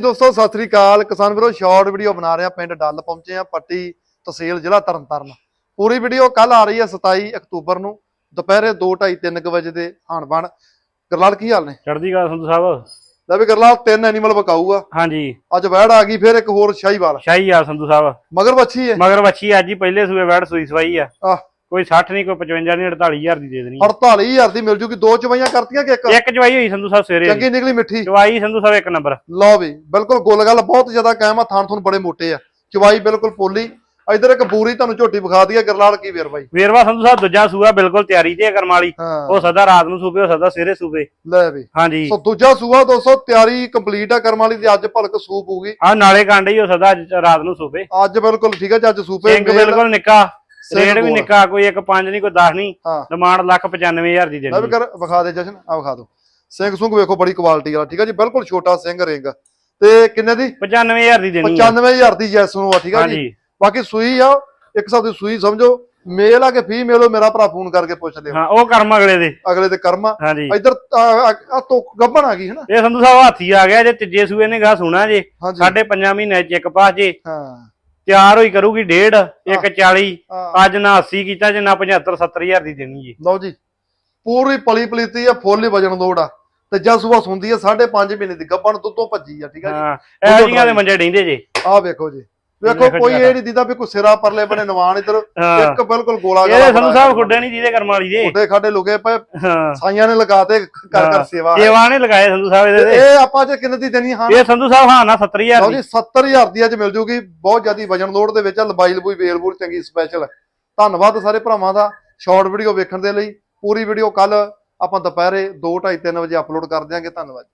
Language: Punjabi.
ਦੋਸਤੋ ਸਤਿ ਸ੍ਰੀ ਅਕਾਲ। ਕਿਸਾਨ ਵੀਰੋ ਸ਼ਾਰਟ ਵੀਡੀਓ ਬਣਾ ਰਹੇ ਆ ਪਿੰਡ ਡੱਲ ਪਹੁੰਚੇ ਆ ਪੱਟੀ ਤਹਿਸੀਲ ਜ਼ਿਲ੍ਹਾ ਤਰਨਤਾਰਨ। ਪੂਰੀ ਵੀਡੀਓ ਕੱਲ ਆ ਰਹੀ ਹੈ 27 ਅਕਤੂਬਰ ਨੂੰ। ਦੁਪਹਿਰੇ 2:30 3 ਵਜੇ ਦੇ ਹਾਣ ਬਣ। ਗਰਲਾਲ ਕੀ ਹਾਲ ਨੇ? ਚੜ੍ਹਦੀ ਕਲਾ ਸੰਧੂ ਸਾਹਿਬ। ਲੈ ਵੀ ਗਰਲਾਲ ਤਿੰਨ ਐਨੀਮਲ ਬਕਾਊ ਆ। ਹਾਂਜੀ। ਅੱਜ ਵੈੜ ਆ ਗਈ ਫਿਰ ਇੱਕ ਹੋਰ ਸ਼ਾਹੀਵਾਲ। ਸ਼ਾਹੀ ਆ ਸੰਧੂ ਸਾਹਿਬ। ਮਗਰ ਵੱਛੀ ਹੈ ਮਗਰ ਵੱਛੀ ਅੱਜ ਹੀ ਪਹਿਲੇ ਸੂਏ ਵੜ ਸੂਈ ਸਵਾਈ ਆ। ਆਹ। ਕੋਈ 60 ਨਹੀਂ ਕੋਈ 55 ਨਹੀਂ 48000 ਦੀ ਦੇ ਦੇਣੀ 48000 ਦੀ ਮਿਲ ਜੂਗੀ ਦੋ ਚਵਾਈਆਂ ਕਰਤੀਆਂ ਕਿ ਇੱਕ? ਇੱਕ ਚਵਾਈ ਹੋਈ ਸੰਧੂ ਸਾਹਿਬ ਸਵੇਰੇ। ਚੰਗੀ ਨਿਕਲੀ ਮਿੱਠੀ। ਚਵਾਈ ਸੰਧੂ ਸਾਹਿਬ ਇੱਕ ਨੰਬਰ। ਲਓ ਵੀ ਬਿਲਕੁਲ ਗੁੱਲ ਗੱਲ ਬਹੁਤ ਜ਼ਿਆਦਾ ਕਾਇਮ ਆ ਥਾਣ ਥੁਣ ਬੜੇ ਮੋਟੇ ਆ। ਚਵਾਈ ਬਿਲਕੁਲ ਪੋਲੀ ਇਧਰ ਇੱਕ ਬੂਰੀ ਤੁਹਾਨੂੰ ਝੋਟੀ ਵਿਖਾ ਦਈਏ ਗਰਲਾਲ ਕੀ ਵੀਰ ਬਾਈ? ਵੇਰਵਾ ਸੰਧੂ ਸਾਹਿਬ ਦੂਜਾ ਸੂਆ ਬਿਲਕੁਲ ਤਿਆਰੀ ਤੇ ਆ ਕਰਮ ਵਾਲੀ। ਉਹ ਸਦਾ ਰਾਤ ਨੂੰ ਸੂਪੇ ਉਹ ਸਦਾ ਸਵੇਰੇ ਸੂਪੇ ਲੈ ਵੀ। ਹਾਂਜੀ। ਸੋ ਦੂਜਾ ਸੂਆ ਦੋਸਤੋ ਤਿਆਰੀ ਕੰਪਲੀਟ ਆ ਕਰਮ ਵਾਲੀ ਦੀ ਅੱਜ ਭਲਕ ਸੂਪ ਹੋਊਗੀ। ਆ ਨਾਲੇ ਕਾਂਡੇ ਹੀ ਉਹ ਸਦਾ ਰਾਤ ਨੂੰ ਸੂਪੇ ਅੱਜ ਬਿਲਕੁਲ ਠੀਕ ਜੀ ਅੱਜ ਸੂਪੇ ਬਿਲਕੁਲ ਨਿੱਕਾ। ਰੇਟ ਵੀ। ਨਿੱਕਾ ਕੋਈ ਇੱਕ 5 ਨਹੀਂ ਕੋਈ 10 ਨਹੀਂ ਡਿਮਾਂਡ ਲੱਖ 95000 ਦੀ ਲੈ ਵੀ ਦੇਣੀ ਕਰ ਵਿਖਾ ਦੇ ਜਸ਼ਨ ਆ ਵਿਖਾ ਦੋ। ਸਿੰਘ ਸੁੰਗ ਵੇਖੋ ਬੜੀ ਕੁਆਲਿਟੀ ਵਾਲਾ ਠੀਕ ਹੈ ਜੀ? ਬਿਲਕੁਲ ਛੋਟਾ ਸਿੰਘ ਰਿੰਗ। ਤੇ ਕਿੰਨੇ ਦੀ? 95000 ਦੀ ਦੇਣੀ ਆ। 95000 ਦੀ ਜੈਸ ਨੂੰ ਆ ਠੀਕ ਹੈ ਜੀ? ਬਾਕੀ ਸੂਈ ਆ ਇੱਕ ਹਿਸਾਬ ਦੀ ਸੂਈ ਸਮਝੋ ਮੇਲ ਆ ਕਿ ਫੀਮੇਲ ਉਹ ਮੇਰਾ ਭਰਾ ਫੋਨ ਕਰਕੇ ਪੁੱਛ ਲਿਓ। ਹਾਂ ਉਹ ਕਰਮ ਅਗਲੇ ਦੇ। ਅਗਲੇ ਦੇ ਕਰਮਾ ਇੱਧਰ ਆ ਤੋ ਗੱਬਣ ਆ ਗਈ ਹੈ ਨਾ? ਇਹ ਸੰਧੂ ਸਾਹਿਬ ਹਾਥੀ ਆ ਗਿਆ ਜੇ ਤੀਜੇ ਸੂਏ ਨੇ ਗਾ ਸੁਣਾ ਜੇ ਸਾਡੇ ਪੰਜਾਂ ਮਹੀਨੇ ਚ ਇੱਕ ਪਾਸ ਜੇ। ਹਾਂ। ਤਿਆਰ ਹੋਈ ਕਰੂਗੀ ਡੇਢ ਇੱਕ 40 ਹਾਂ। ਅੱਜ ਨਾ 80 ਕੀਤਾ ਜੇ ਨਾ 75 70000 ਦੀ ਦੇਣੀ ਜੀ। ਲਓ ਜੀ ਪੂਰੀ ਪਲੀ ਪਲੀਤੀ ਆ ਫੁੱਲ ਹੀ ਵਜਣ ਲੋੜ ਆ। ਤੇ ਜਦ ਸਵੇਰ ਸੁੰਦੀ ਆ 5.5 ਮਹੀਨੇ ਦੀ ਗੱਬਣ ਦੁੱਧੋਂ ਭੱਜੀ ਆ ਠੀਕ ਆ ਜੀ? ਹਾਂ ਇਹ ਜੀਆਂ ਦੇ ਮੰਜੇ ਡਿੰਦੇ ਜੇ। ਆਹ ਵੇਖੋ ਜੀ। ਵੇਖੋ ਕੋਈ ਇਹ ਨਹੀਂ ਦੀਦਾ ਵੀ ਕੋਈ ਸਿਰਾ ਪਰਲੇ ਬਣੇ ਨਵਾਨ ਇੱਧਰ ਇੱਕ ਬਿਲਕੁਲ ਗੋਲਾ ਇਹਦੇ ਸੰਧੂ ਸਾਹਿਬ ਖੁੱਡੇ ਨਹੀਂ ਜਿਹਦੇ ਕਰਮ ਵਾਲੀ ਦੇ। ਉੱਡੇ ਖਾਡੇ ਲੁਕੇ ਪਏ ਸਾਈਆਂ ਨੇ ਲਗਾਤੇ ਕਰ ਕਰ। ਸੇਵਾ। ਸੇਵਾ ਨੇ ਲਗਾਏ ਸੰਧੂ ਸਾਹਿਬ ਇਹਦੇ ਇਹ ਆਪਾਂ ਜੇ ਕਿੰਨੇ ਦੀ ਦੇਣੀ ਹਾਂ ਇਹ ਸੰਧੂ ਸਾਹਿਬ ਹਾਂ ਨਾ 70000 ਲਓ ਦੀ। ਜੀ 70000 ਦੀ ਅੱਜ ਮਿਲ ਜੂਗੀ। ਬਹੁਤ ਜ਼ਿਆਦੀ ਵਜਨ ਲੋਡ ਦੇ ਵਿੱਚ ਲੰਬਾਈ ਲਬੂਈ ਵੇਲ ਬੂਲ ਚੰਗੀ ਸਪੈਸ਼ਲ ਧੰਨਵਾਦ ਸਾਰੇ ਭਰਾਵਾਂ ਦਾ ਸ਼ਾਰਟ ਵੀਡੀਓ ਵੇਖਣ ਦੇ ਲਈ। ਪੂਰੀ ਵੀਡੀਓ ਕੱਲ ਆਪਾਂ ਦੁਪਹਿਰੇ 2:30 3 ਵਜੇ ਅਪਲੋਡ ਕਰ ਦਿਆਂਗੇ। ਧੰਨਵਾਦ